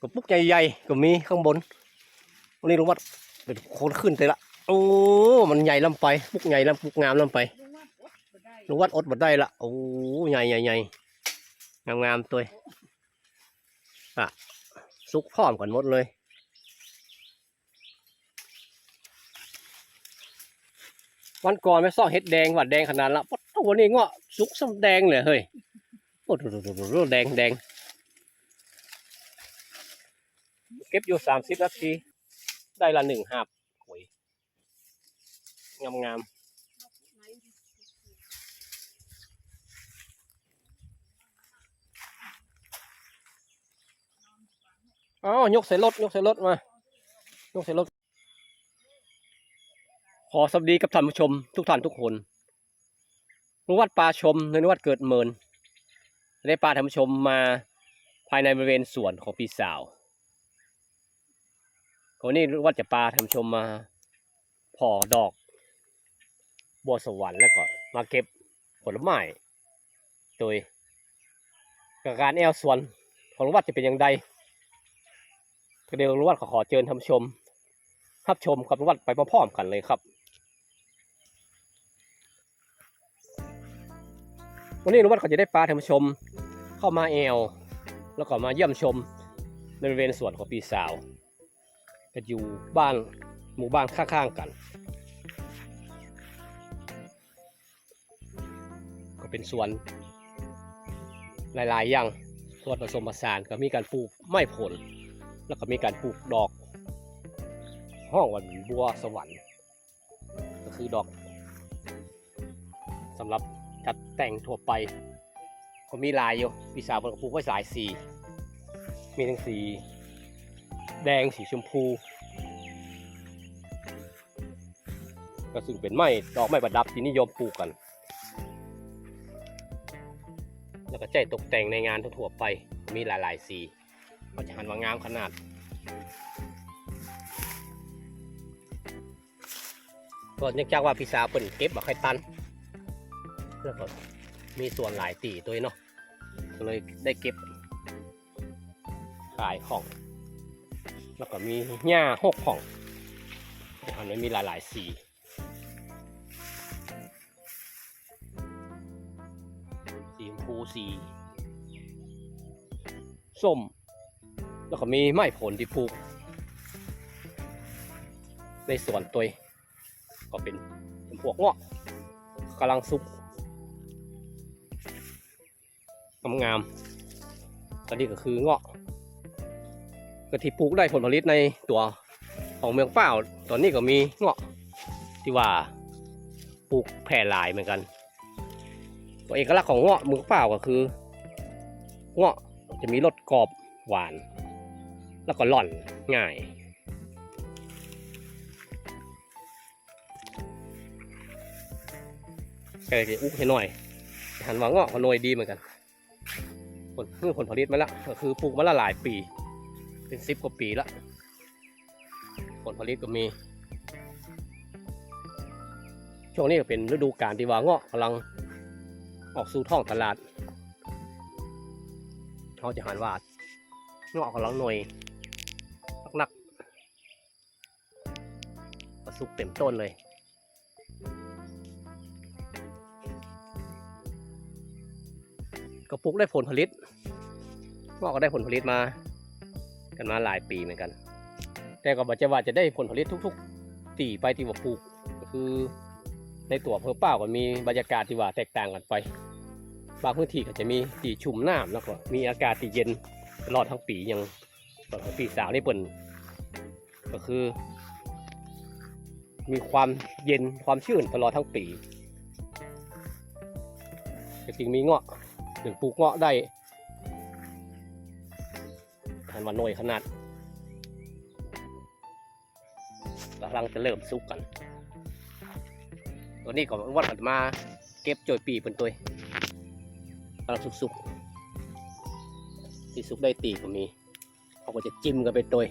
กระปุกใหญ่ๆก็มีข้างบนวันนี้ลุงวัดเป็นคนขึ้นเลยละโอ้มันใหญ่ลำไปปุกใหญ่ลำปุกงามลำไปลุงวัดอดบดได้ละโอ้ใหญ่ใหญ่ใหญ่งามงามตัวอะสุกพร้อมกันหมดเลยวันก่อนไม่ซ่อเห็ดแดงหวัดแดงขนาดละวันนี้เงาะสุกส้มแดงเลยเฮ้ยโอ้โหแดงแดง เก็บอยู่สามสิบนาที ได้ละหนึ่งหาบโอ้ยงามงามอ๋อยกใส่รถยกใส่รถมายกใส่รถขอสวัสดีกับท่านผู้ชม ทุกท่านทุกคนนวัดปลาชมในนวัดเกิดเมิน ได้ปลาท่านผู้ชมมาภายในบริเวณสวนของพี่สาว วันนี้วัดจะปลาท่าชมมาพอดอกบัวสวรรค์แล้วก็มาเก็บผลไม้โดยการแอลสวนของวัดจะเป็นอย่างไรก็เดี๋ยวนวัดขอขอเชิญท่านชมรับชมกับวัดไปพร้อมๆกันเลยครับวันนี้นุวัดก็จะได้ปลาท่าชมเข้ามาแอลแล้วก็มาเยี่ยมชมในบริเวณสวนของปีสาว ก็อยู่บ้านหมู่บ้านข้างๆกัน ก็เป็นสวนหลายๆอย่างสวนผสมผสานก็มีการปลูกไม้ผล แล้วก็มีการปลูกดอก ห้องวันบัวสวรรค์ ก็คือดอกสำหรับจัดแต่งทั่วไป ก็มีลายอยู่พี่สาวมันก็ปลูกไว้หลายสีมีทั้งสี แดงสีชมพูก็ซึ่งเป็นไม้ดอกไม้ประดับที่นิยมปลูกกัน แล้วก็ใจตกแต่งในงานทั่วไปมีหลายๆสีก็จะหันว่างามขนาด ก็เนื่องจากว่าพี่สาวเปิ่นเก็บบักไข่ตัน แล้วก็มีส่วนหลายตีตัวเนาะเลยได้เก็บขายของ แล้วก็มีหญ้าหกของอันนี้มีหลายๆสีสีชมพูสีส้ม แล้วก็มีไม้ผลที่ปลูก ในสวนตัวก็เป็นพวกเงาะกำลังสุกงามๆตอนนี้ก็คือเงาะ ก็ที่ปลูกได้ผลผลิตในตัวของเมืองเป้าตอนนี้ก็มีเงาะที่ว่าปลูกแพร่หลายเหมือนกันตัวเอกลักษณ์ของเงาะเมืองเป้าก็คือเงาะจะมีรสกรอบหวาน แล้วก็หล่อนง่ายก็เลยจะอุกให้หน่อยหันว่าเงาะก็หน่วยดีเหมือนกันผลเพิ่ผลผลิตมาแล้วก็คือปลูกมาละหลายปี เป็นสิบกว่าปีแล้วผลผลิตก็มี ช่วงนี้ก็เป็นฤดูกาลที่ว่าเงาะกำลังออกสู่ท้องตลาดเขาจะหันว่าเงาะกำลังหน่วยนักๆก็สุกเต็มต้นเลยก็ปลูกได้ผลผลิตงอกก็ได้ผลผลิตมา กันมาหลายปีเหมือนกัน แต่ก็บอกจะว่าจะได้ผลผลิตทุกๆตีไปที่ว่าปลูกก็คือในตัวอำเภอเป้าก็มีบรรยากาศที่ว่าแตกต่างกันไป บางพื้นที่ก็จะมีที่ชุ่มน้ำแล้วก็มีอากาศที่เย็นตลอดทั้งปีย่างตอนของปีสาวนี่เปิ่นก็คือ มีความเย็นความชื้นตลอดทั้งปีก็จึงมีเงาะถึงปลูกเงาะได้ันวันหน่อยขนาดกำลังจะเริ่มสุกกัน ตัวนี้ก็วัดมันมาเก็บโจยปีเป็นตัวกำลังสุกๆที่สุกได้ตีก็มีเขาก็จะจิ้มกันเป็นตัว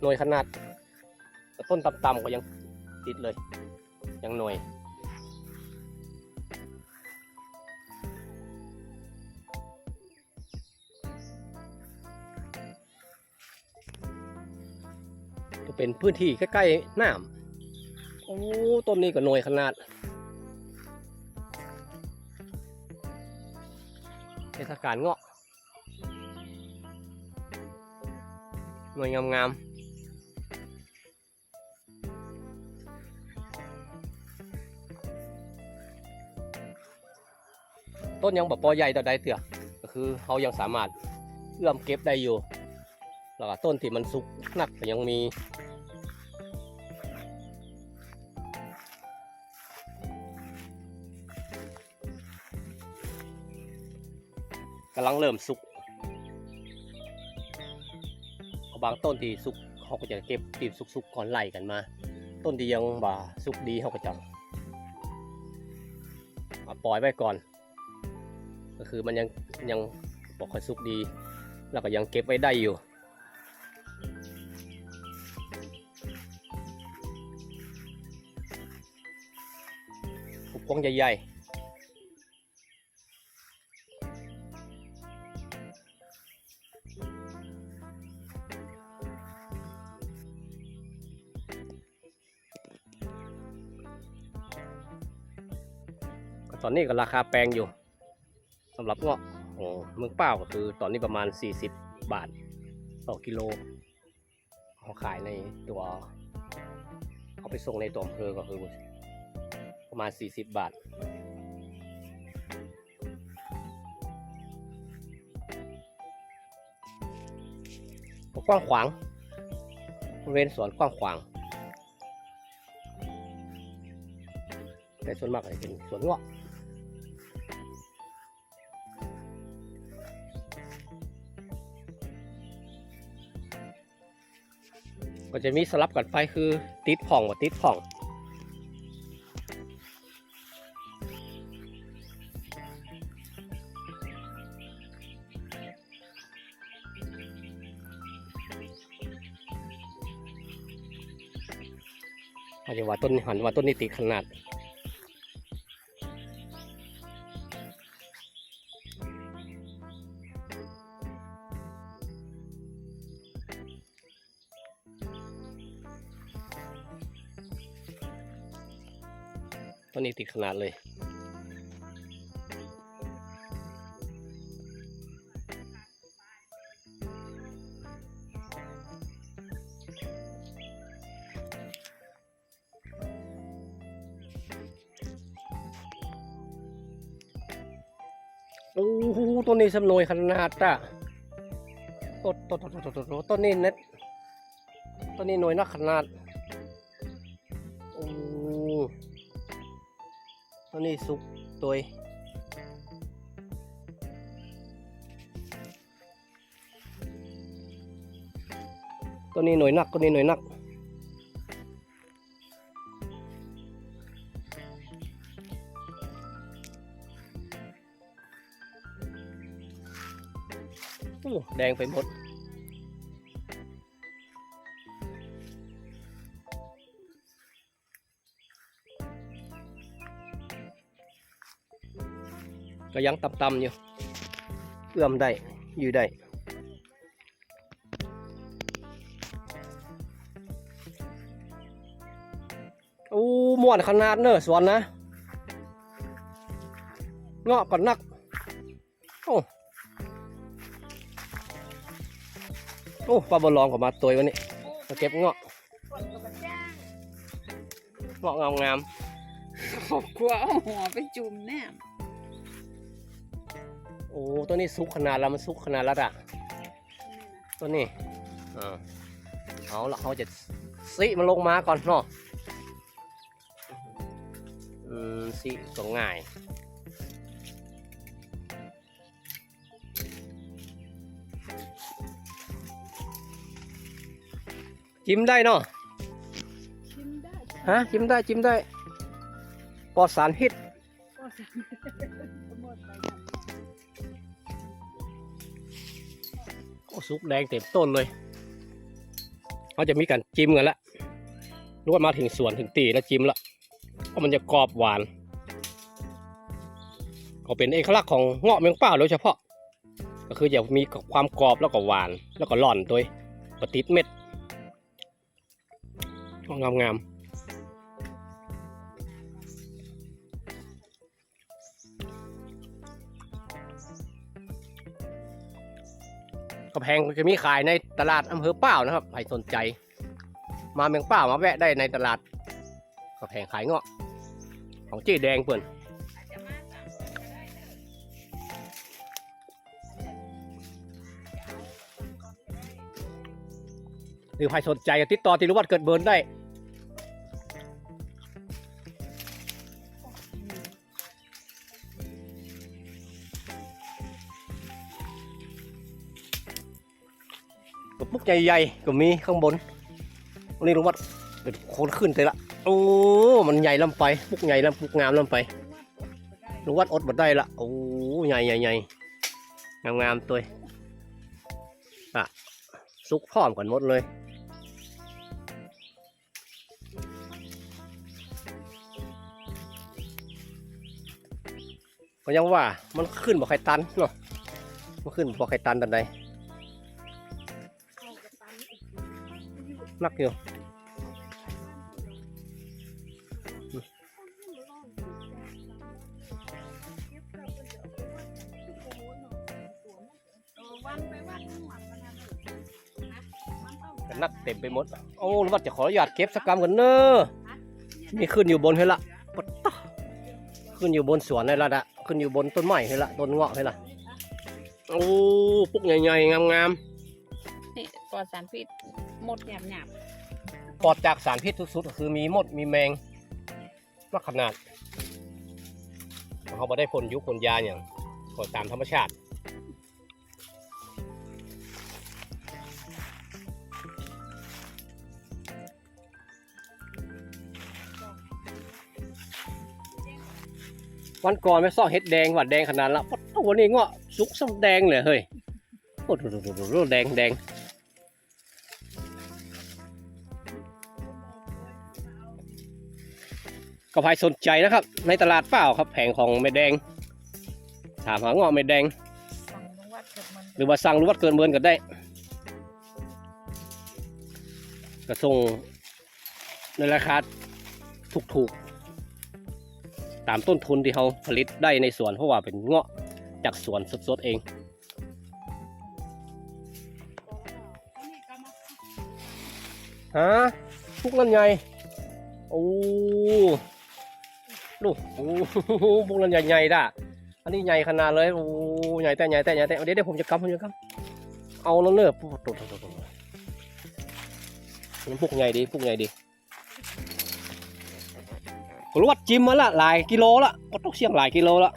หน่วยขนาดต่ต้นต่ำๆก็ยังติดเลย ยังหน่วย เป็นพื้นที่ใกล้ๆน้ำโอ้ต้นนี้ก็หน่วยขนาดเทศกาลเงาะหน่วยงามๆต้นยังแบบปอใหญ่ต่อใดเถื่อก็คือเขายังสามารถเอื้อมเก็บได้อยู่ แล้วก็ต้นที่มันสุกหนักก็ยังมีกำลังเริ่มสุกบางต้นที่สุกเขาก็จะเก็บตีบสุกๆก่อนไล่กันมา ต้นที่ยังบ่าสุกดีเขาก็จะมาปล่อยไว้ก่อน ก็คือมันยังยังบอกค่อยสุกดี แล้วก็ยังเก็บไว้ได้อยู่ กวางใหญ่ๆตอนนี้ก็ราคาแพงอยู่สำหรับเงาะเมืองเป้าก็คือตอนนี้ประมาณ 40 บาท ต่อกิโลเขาขายในตัว เอาไปส่งในตัวอำเภอก็คือ ประมาณ 40 บาท กว้างขวางบริเวณสวนกว้างขวาง แต่ส่วนมากจะเป็นสวนเงาะก็จะมีสลับกันไปคือติดผ่องกับติดผ่อง ว่าต้นหันว่าต้นนี้ติขนาด ต้นนี้ติดขนาดเลย โอ้โหต้นนี้สำนวยขนาดอะต้นต้นต้นต้นต้นต้นต้นนี้เน็ตต้นนี้หน่วยนักขนาดโอ้ต้นนี้สุกตัวต้นนี้หน่วยนักต้นนี้หน่วยนัก แดงไปหมด ก็ยังต่ำๆอยู่เอื้อมได้ อยู่ได้โอ้ม่วนขนาดเนอะสวนนะ เงาะก่อนนัก โอ้ โอ้ปลาบอลลองก็มาตัววันนี้มาเก็บเงาะคนกับบัจ้างเงาะงามงามกลัวเอาหัวไปจุ่มแน่ๆโอ้ตัวนี้สุกขนาดแล้วมันสุกขนาดแล้วอะตัวนี้อ่าเอาละเขาจะซิมันลงมาก่อนเนาะอืมซิก็ง่าย จิ้มได้เนาะชิมได้ฮะจิ้มได้จิ้มได้ปลอดสารพิษก็สามหมดไปทำโอ้สุกแดงเต็มต้นเลยเขาจะมีการจิ้มกันละรู้ว่ามาถึงสวนถึงตีแล้วจิ้มละเพราะมันจะกรอบหวานก็เป็นเอกลักษณ์ของเงาะเมืองป่าโดยเฉพาะ ก็คือจะมีความกรอบแล้วก็หวานแล้วก็หล่อนตัวปฏิดเม็ด งามงามกระแพงจะมีขายในตลาดอำเภอเป้านะครับใครสนใจ มาเมืองเป้ามาแวะได้ในตลาดกระแพงขายเงาะ ของเจ๊แดงเพื่อนหรือใครสนใจติดต่อติรุวัดเกิดเบิร์นได้ กระปุกใหญ่ๆก็มีข้างบนวันนี้ลุงวัดเป็นคนขึ้นไปละโอ้มันใหญ่ลำไปปุกใหญ่ลำปุกงามลำไปลุงวัดอดบัดได้ละโอ้ใหญ่ใหญ่ใหญ่งามงามๆตัวอะสุกพร้อมกันหมดเลยก็ยังว่ามันขึ้นบ่ใครตันเนาะมันขึ้นบ่ใครตันตันใด นักอยู่เออวันไปวันหนึ่งเลยนะมันต้องกันนักเต็มไปหมด โอ้ลุงวัดจะขออนุญาตเก็บสักกรรมกันเนอะนี่ขึ้นอยู่บนเฮ้ละปตขึ้นอยู่บนสวนเลยละดะขึ้นอยู่บนต้นไม้เฮ้ละต้นเงาะเฮ้ละโอ้ ปุ๊กใหญ่ๆงามๆนี่ปลอดสารพิษ หมดหยาบหยาบปลอดจากสารพิษสุดๆก็คือมีมดมีแมงลักขนาดเขาบ่ได้พ่นยุคพ่นยาอย่างก็ตามธรรมชาติวันก่อนไม่ซ่อเห็ดแดงหวัดแดงขนาดละวันนี้เงาะสุกส้มแดงเลยเฮ้ยโอ้โหโหแดงแดง ก็ใครสนใจนะครับ ในตลาดเปล่าครับแผงของแม่แดง ถามหาเงาะแม่แดงฟังลุงวัดเกิดมันหรือว่าสั่งหรือว่าเกินเบินก็ได้ก็ส่งในราคาถูกๆ ตามต้นทุนที่เขาผลิตได้ในสวนเพราะว่าเป็นเงาะจากสวนสดๆเองฮะพุกนั่นไงโอ้ ดูโอ้พุกนั่นใหญ่ๆด่ะอันนี้ใหญ่ขนาดเลยโอ้ใหญ่แต่ใหญ่แต่ใหญ่แต่เดี๋ยวเดี๋ยวผมจะกำผมจะกำเอาแล้วเนอะปุ๊บตุ๊บตุ๊บตุ๊บมันพุกใหญ่ดีพุกใหญ่ดีรวดจิ้มมาละหลายกิโลละก็ต้องเสี่ยงหลายกิโลละ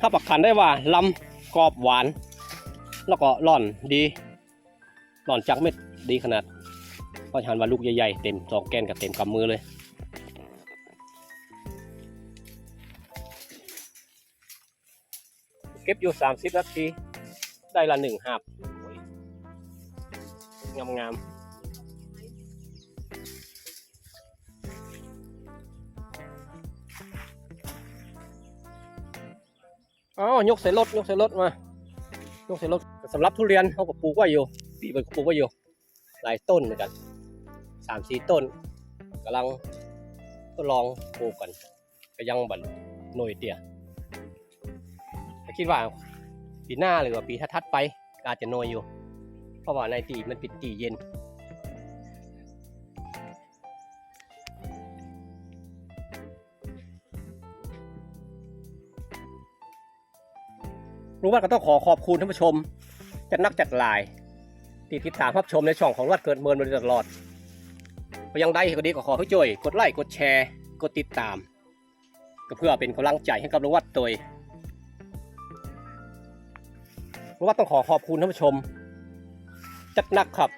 ถ้าปักขันได้ว่าลำกรอบหวาน แล้วก็ร่อนดีร่อนจากเม็ดดีขนาดก็หันว่าลูกใหญ่ๆเต็มสองแกนกับเต็มกำมือเลย เก็บอยู่สามสิบนาที ได้ละหนึ่งหาบงามงามๆอ๋อยกใส่รถยกใส่รถมายกใส่รถสำหรับทุเรียนเขาก็ปลูกไว้อยู่ปีมันกปลูกไว้อยู่ หลายต้นเหมือนกันสามสี่ต้นกำลังทดลองปลูกกันก็ยังบันหน่วยเตี้ย คิดว่าปีหน้าหรือว่าปีถัดๆไปอาจจะน่วยอยู่ เพราะว่าในตีมันปิดตีเย็น รู้ว่าก็ต้องขอขอบคุณท่านผู้ชมจัดนักจัดลายที่ติดตามรับชมในช่องของวัดเกิดเมินมาโดยตลอดก็ยังได้ก็ดีก็ขอให้ช่วย กดไลค์กดแชร์ กดติดตาม ก็เพื่อเป็นกำลังใจให้กับลุงวัดตัว ราะว่าต้องขอขอบคุณท่านผู้ชม จัดหนักครับ